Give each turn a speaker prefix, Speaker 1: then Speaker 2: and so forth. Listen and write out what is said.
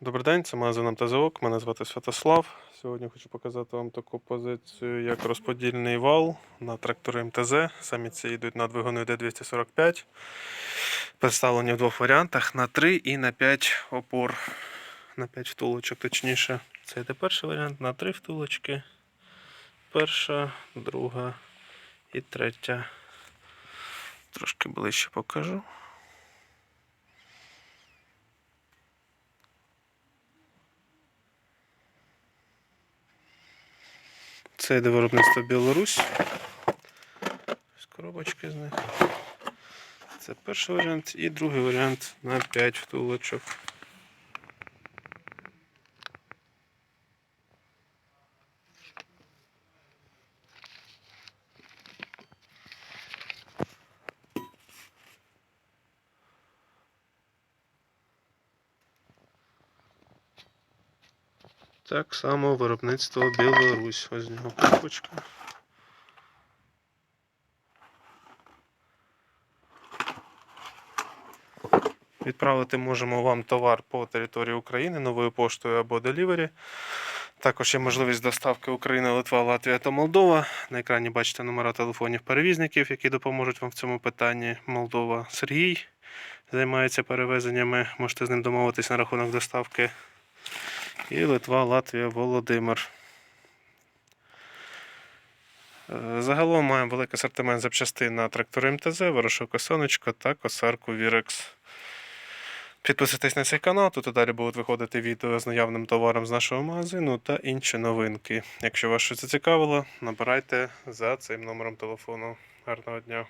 Speaker 1: Добрий день, це магазин МТЗОК. Мене звати Святослав. Сьогодні хочу показати вам таку позицію, як розподільний вал на трактори МТЗ. Самі ці йдуть на двигуни D245. Представлені в двох варіантах: на 3 і на 5 опор. На 5 втулочок, точніше. Це йде перший варіант, на 3 втулочки. Перша, друга і третя. Трошки ближче покажу. Це йде виробництво Білорусь. З коробочки з них. Це перший варіант і другий варіант на 5 втулочок. Так само виробництво Білорусь. Ось з нього коробочка. Відправити можемо вам товар по території України новою поштою або делівері. Також є можливість доставки України, Литва, Латвія та Молдова. На екрані бачите номера телефонів перевізників, які допоможуть вам в цьому питанні. Молдова Сергій займається перевезеннями. Можете з ним домовитись на рахунок доставки. І Литва, Латвія, Володимир. Е, Загалом маємо великий асортимент запчастин на трактори МТЗ, ворошилку сонечко та косарку Вірекс. Підписуйтесь на цей канал, тут далі будуть виходити відео з наявним товаром з нашого магазину та інші новинки. Якщо вас щось зацікавило, набирайте за цим номером телефону. Гарного дня!